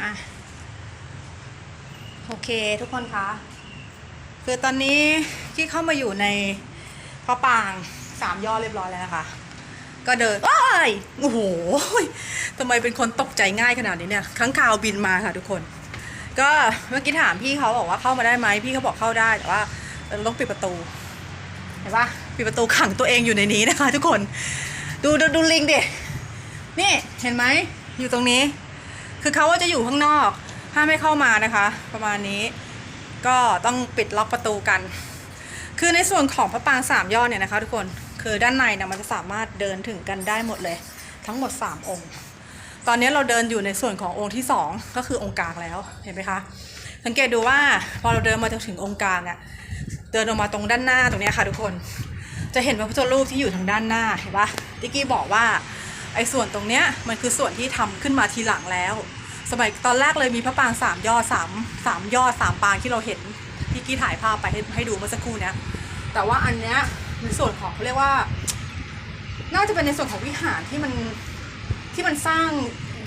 อะโอเคทุกคนคะคือตอนนี้ที่เข้ามาอยู่ในพระปางสามยอดเรียบร้อยแล้วนะคะ ก็เดินว้ายโอ้โหทำไมเป็นคนตกใจง่ายขนาดนี้เนี่ยข้างคาวบินมาค่ะทุกคน ก็เมื่อกี้ถามพี่เขาบอกว่าเข้ามาได้ไหมพี่เขาบอกเข้าได้แต่ว่าเราต้องปิดประตูเห็นปะปิดประตูขังตัวเองอยู่ในนี้นะคะ ทุกคน ดูดูดูลิงดินี่เห็นไหมอยู่ตรงนี้ คือเขาว่าจะอยู่ข้างนอกห้ามไม่เข้ามานะคะ ประมาณนี้ก็ต้องปิดล็อกประตูกัน คือในส่วนของพระปางสามยอดเนี่ยนะคะทุกคนคือด้านในเนี่ยมันจะสามารถเดินถึงกันได้หมดเลย ทั้งหมด 3 องค์ ตอนนี้เราเดินอยู่ในส่วนขององค์ที่ 2 ก็คือองค์กลางแล้วเห็นไหมคะสังเกตดูว่าพอเราเดินมาจนถึงองค์กลางอะเดินออกมาตรงด้านหน้าตรงนี้ค่ะทุกคน จะเห็นพระพุทธรูปที่อยู่ทางด้านหน้าเห็นปะติกกี้บอกว่า ไอ้ส่วนตรงเนี้ยมันคือส่วนที่ทำขึ้นมาทีหลังแล้ว สมัยตอนแรกเลยมีพระปางสามยอดสามสามยอดสามปางที่เราเห็นที่กี้ถ่ายภาพไปให้ให้ดูเมื่อสักครู่เนี้ยแต่ว่าอันเนี้ยในส่วนของเขาเรียกว่า น่าจะเป็นในส่วนของวิหารที่มันที่มันสร้าง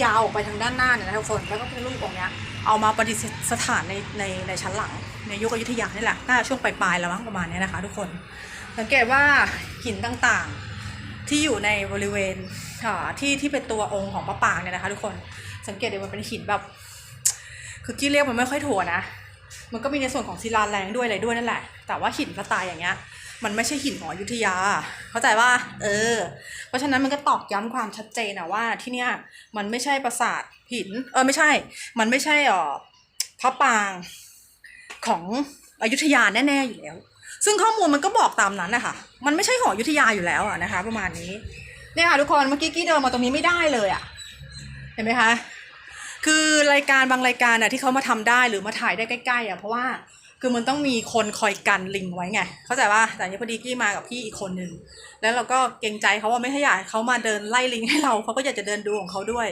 ยาวออกไปทางด้านหน้าเนี่ยนะทุกคนแล้วก็เป็นรูปองค์เนี้ยเอามาประดิษฐานในในในชั้นหลัง ในยุคอยุธยานี่แหละน่าจะช่วงปลายๆแล้วมั้งประมาณเนี้ยนะคะ ทุกคนสังเกตว่าหินต่างๆ ที่อยู่ในบริเวณ ที่ที่เป็นตัวองค์ของพระปางเนี่ยนะคะ ทุกคนสังเกตดูมันเป็นหินแบบ คือกี้เรียกมันไม่ค่อยถั่วนะ มันก็มีในส่วนของศิลาแรงด้วยอะไรด้วยนั่นแหละ แต่ว่าหินสไตล์อย่างเงี้ย มันไม่ใช่หินของอยุธยา เข้าใจว่า เออ เพราะฉะนั้นมันก็ตอกย้ำความชัดเจนนะว่าที่เนี้ยมันไม่ใช่ปราสาทหิน เออไม่ใช่ มันไม่ใช่อ่อพระปางของอยุธยาแน่ๆอยู่แล้ว ซึ่งข้อมูลมันก็บอกตามนั้นนะคะ มันไม่ใช่ของอยุธยาอยู่แล้วอะนะคะ ประมาณนี้ เนี่ยค่ะทุกคนเมื่อกี้กี้เดินมาตรงนี้ไม่ได้เลยอะเห็นไหมคะคือรายการบางรายการน่ะที่เขามาทำได้หรือมาถ่ายได้ใกล้ๆอะเพราะว่าคือมันต้องมีคนคอยกันลิงไว้ไง เข้าใจว่าแต่นี้พอดีกี้มากับพี่อีกคนนึงแล้วเราก็เกรงใจเขาว่าไม่ให้อยากให้เขามาเดินไล่ลิงให้เราเขาก็อยากจะเดินดูของเขาด้วย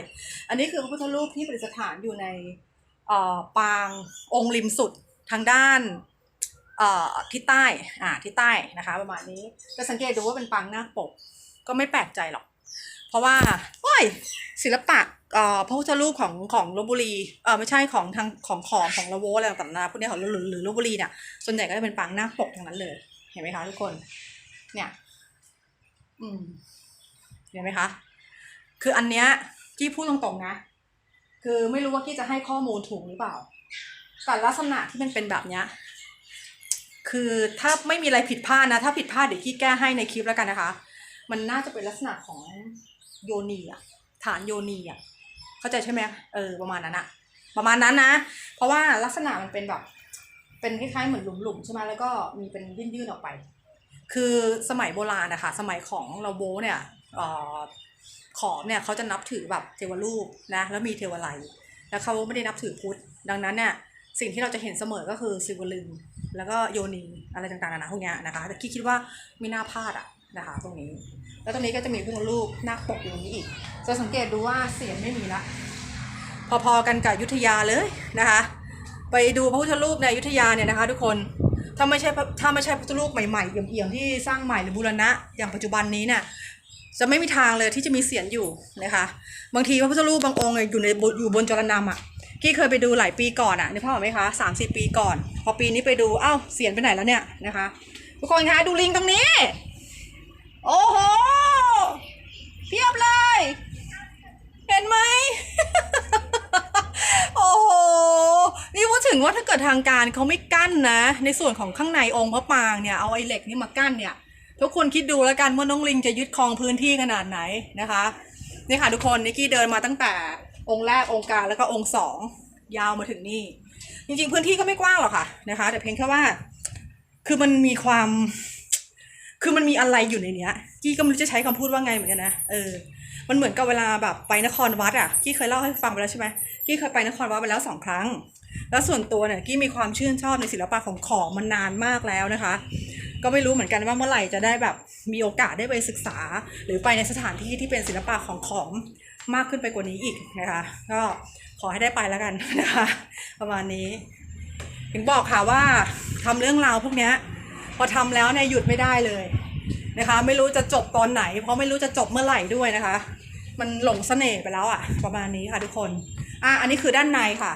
อันนี้คือพระพุทธรูปที่ประดิษฐานอยู่ในเอ่อปางองค์ริมสุดทางด้านเอ่อทิศใต้อ่าทิศใต้นะคะ ประมาณนี้จะสังเกตดูว่าเป็นปางนาคปก ก็ไม่แปลกใจหรอก เพราะว่าโอ้ยศิลปะเอ่อพระพุทธรูปของของลบบุรีเออไม่ใช่ของทางของของของละโวอะไรต่างๆพวกนี้ของหรือหรือลบบุรีเนี่ยส่วนใหญ่ก็จะเป็นปางหน้าปกทั้งนั้นเลย เห็นไหมคะทุกคน เนี่ย อืมเห็นไหมคะ คืออันเนี้ยที่พูดตรงๆนะ คือไม่รู้ว่ากี้จะให้ข้อมูลถูกหรือเปล่า แต่ลักษณะที่มันเป็นแบบเนี้ยคือถ้าไม่มีอะไรผิดพลาดนะ ถ้าผิดพลาดเดี๋ยวกี้แก้ให้ในคลิปแล้วกันนะคะ มันน่าจะเป็นลักษณะของโยนีอะฐานโยนีอะเข้าใจใช่ไหมเออประมาณนั้นอะประมาณนั้นนะ เพราะว่าลักษณะมันเป็นแบบ เป็นคล้ายๆเหมือนหลุมๆใช่ไหมแล้วก็มีเป็นยื่นๆออกไป คือสมัยโบราณนะคะสมัยของเราโบเนี่ยออขอมเนี่ยเขาจะนับถือแบบเทวรูปนะแล้วมีเทวไลแล้วเขาไม่ได้นับถือพุทธดังนั้นเนี่ยสิ่งที่เราจะเห็นเสมอก็คือศิวลึงแล้วก็โยนีอะไรต่างๆนานาพวกเนี้ยนะคะแต่คิดคิดว่าไม่น่าพลาดอะ นะคะตรงนี้ แล้วตรงนี้ก็จะมีพระพุทธรูปนาคปกอยู่ตรงนี้อีก จะสังเกตดูว่าเสียงไม่มีละ พอๆกันกับยุธยาเลยนะคะ ไปดูพระพุทธรูปในยุธยาเนี่ยนะคะ ทุกคน ถ้าไม่ใช่ถ้าไม่ใช่พระพุทธรูปใหม่ๆเอี่ยมๆที่สร้างใหม่หรือบูรณะอย่างปัจจุบันนี้เนี่ยจะไม่มีทางเลยที่จะมีเสียงอยู่นะคะ บางทีพระพุทธรูปบางองค์อยู่ในอยู่บนจรนำอะกี้เคยไปดูหลายปีก่อนอะนึกภาพออกไหมคะสามสี่ปีก่อน พอปีนี้ไปดู เอ้า เสียงไปไหนแล้วเนี่ยนะคะ ทุกคนคะดูลิงตรงนี้ โอ้โหเพียบเลย เห็นไหม โอ้โห นี่พูดถึงว่าถ้าเกิดทางการเขาไม่กั้นนะ ในส่วนของข้างในองค์พระปรางเนี่ยเอาไอ้เหล็กนี่มากั้นเนี่ย ทุกคนคิดดูแล้วกันว่าน้องลิงจะยึดครองพื้นที่ขนาดไหนนะคะนี่ค่ะทุกคนนิกกี้เดินมาตั้งแต่องค์แรกองค์กลางแล้วก็องค์สองยาวมาถึงนี่ จริงๆ พื้นที่ก็ไม่กว้างหรอกค่ะนะคะ แต่เพียงแค่ว่า คือมันมีความ คือมันมีอะไรอยู่ในเนี้ยกี้ก็ไม่รู้จะใช้คำพูดว่าไงเหมือนกันนะเออมันเหมือนกับเวลาแบบไปนครวัดอะกี้เคยเล่าให้ฟังไปแล้วใช่ไหมกี้เคยไปนครวัดไปแล้วสองครั้ง แล้วส่วนตัวเนี่ยกี้มีความชื่นชอบในศิลปะของขอมมันนานมากแล้วนะคะ ก็ไม่รู้เหมือนกันว่าเมื่อไหร่จะได้แบบมีโอกาสได้ไปศึกษา หรือไปในสถานที่ที่เป็นศิลปะของขอมมากขึ้นไปกว่านี้อีกนะคะ ก็ขอให้ได้ไปแล้วกันนะคะ ประมาณนี้ ถึงบอกค่ะว่าทำเรื่องราวพวกเนี้ย พอทำแล้วเนี่ยหยุดไม่ได้เลยนะคะ ไม่รู้จะจบตอนไหน เพราะไม่รู้จะจบเมื่อไหร่ด้วยนะคะ มันหลงเสน่ห์ไปแล้วอะประมาณนี้ค่ะทุกคนอะอันนี้คือด้านในค่ะ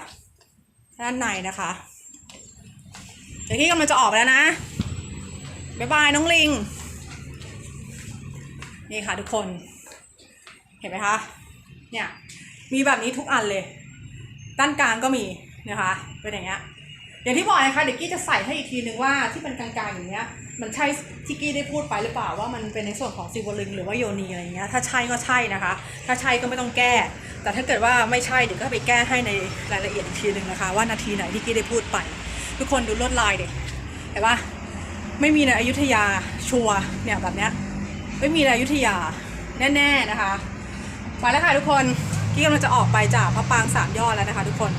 ด้านในนะคะเดี๋ยวที่กำลังจะออกแล้วนะบ๊ายบายน้องลิง นี่ค่ะทุกคน เห็นไหมคะเนี่ยมีแบบนี้ทุกอันเลย ด้านกลางก็มีนะคะเป็นอย่างเงี้ย อย่างที่บอกนะคะเดี๋ยวกี้จะใส่ให้อีกทีนึงว่าที่เป็นกลางๆอย่างเงี้ยมันใช่ที่กี้ได้พูดไปหรือเปล่าว่ามันเป็นในส่วนของซิวลึงหรือว่าโยนีอะไรเงี้ยถ้าใช่ก็ใช่นะคะ ถ้าใช่ก็ไม่ต้องแก้ แต่ถ้าเกิดว่าไม่ใช่เดี๋ยวก็ไปแก้ให้ในรายละเอียดอีกทีนึงนะคะ ว่านาทีไหนที่กี้ได้พูดไป ทุกคนดูลวดลายเด็กเห็นปะไม่มีในอยุธยาชัวเนี่ยแบบเนี้ยไม่มีในอยุธยาแน่ ๆนะคะไปแล้วค่ะทุกคนกี้กำลังจะออกไปจากพระปางสามยอดแล้วนะคะ ทุกคน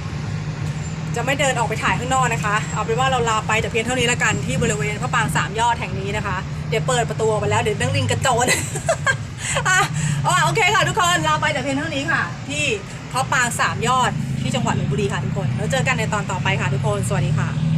จะไม่เดินออกไปถ่ายข้างนอกนะคะ เอาเป็นว่าเราลาไปแต่เพียงเท่านี้ละกันที่บริเวณพระปางสามยอดแห่งนี้นะคะ เดี๋ยวเปิดประตูไปแล้วเดี๋ยวนั่งลิงกระโจนอะโอเคค่ะทุกคนลาไปแต่เพียงเท่านี้ค่ะ ที่พระปางสามยอดที่จังหวัดลบบุรีค่ะทุกคน แล้วเจอกันในตอนต่อไปค่ะทุกคน สวัสดีค่ะ